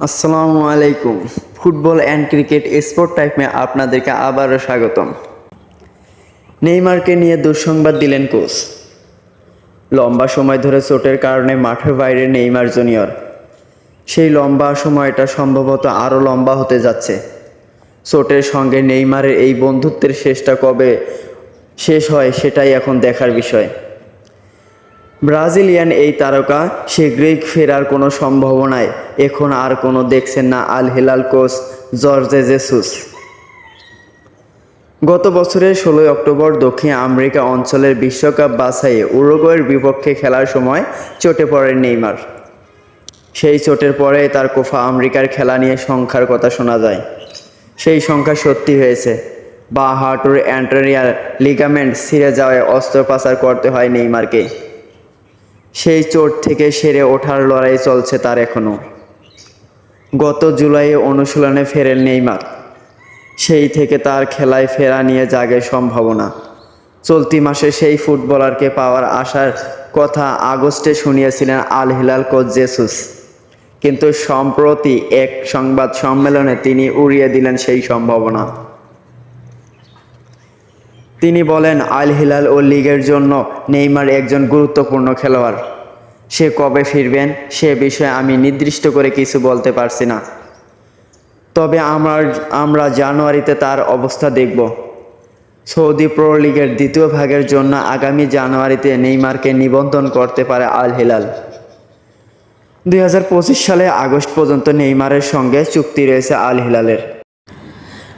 আসসালামু আলাইকুম। Football and cricket sport টাইমে আপনাদেরকে আবারও স্বাগতম। নেইমারকে নিয়ে দুঃসংবাদ দিলেন কোচ। লম্বা সময় ধরে চোটের কারণে মাঠের বাইরে নেইমার জুনিয়র। সেই লম্বা সময়টা সম্ভবত আরও লম্বা হতে যাচ্ছে। চোটের সঙ্গে নেইমারের এই বন্ধুত্বের শেষটা কবে শেষ হয় সেটাই এখন দেখার বিষয়। ব্রাজিলিয়ান এই তারকা শীঘ্রই ফেরার কোনো সম্ভাবনায় এখন আর কোনো দেখছেন না Al Hilal coach Jorge Jesus. গত বছরের ষোলোই অক্টোবর দক্ষিণ আমেরিকা অঞ্চলের বিশ্বকাপ বাছাইয়ে উরুগুয়ের বিপক্ষে খেলার সময় চোটে পড়েন নেইমার। সেই চোটের পরে তার কোফা আমেরিকার খেলা নিয়ে সংখ্যার কথা শোনা যায়। সেই সংখ্যা সত্যি হয়েছে। বা হাঁটুর অ্যান্টারিয়াল লিগামেন্ট ছিঁড়ে যাওয়ায় অস্ত্রোপচার করতে হয় নেইমারকে। সেই চোট থেকে সেরে ওঠার লড়াই চলছে তার এখনও গত জুলাইয়ে অনুশীলনে ফেরেন নেইমার। সেই থেকে তার খেলায় ফেরা নিয়ে জাগে সম্ভাবনা। চলতি মাসে সেই ফুটবলারকে পাওয়ার আশার কথা আগস্টে শুনিয়েছিলেন আল হিলাল কোচ জেসুস। কিন্তু সম্প্রতি এক সংবাদ সম্মেলনে তিনি উড়িয়ে দিলেন সেই সম্ভাবনা। তিনি বলেন, আল হিলাল ও লিগের জন্য নেইমার একজন গুরুত্বপূর্ণ খেলোয়াড়। সে কবে ফিরবেন সে বিষয়ে আমি নির্দিষ্ট করে কিছু বলতে পারছি না। তবে আমার, আমরা জানুয়ারিতে তার অবস্থা দেখব। সৌদি প্রো লিগের দ্বিতীয় ভাগের জন্য আগামী জানুয়ারিতে নেইমারকে নিবন্ধন করতে পারে আল হিলাল। দু হাজার পঁচিশ সালে আগস্ট পর্যন্ত নেইমারের সঙ্গে চুক্তি রয়েছে আল হিলালের।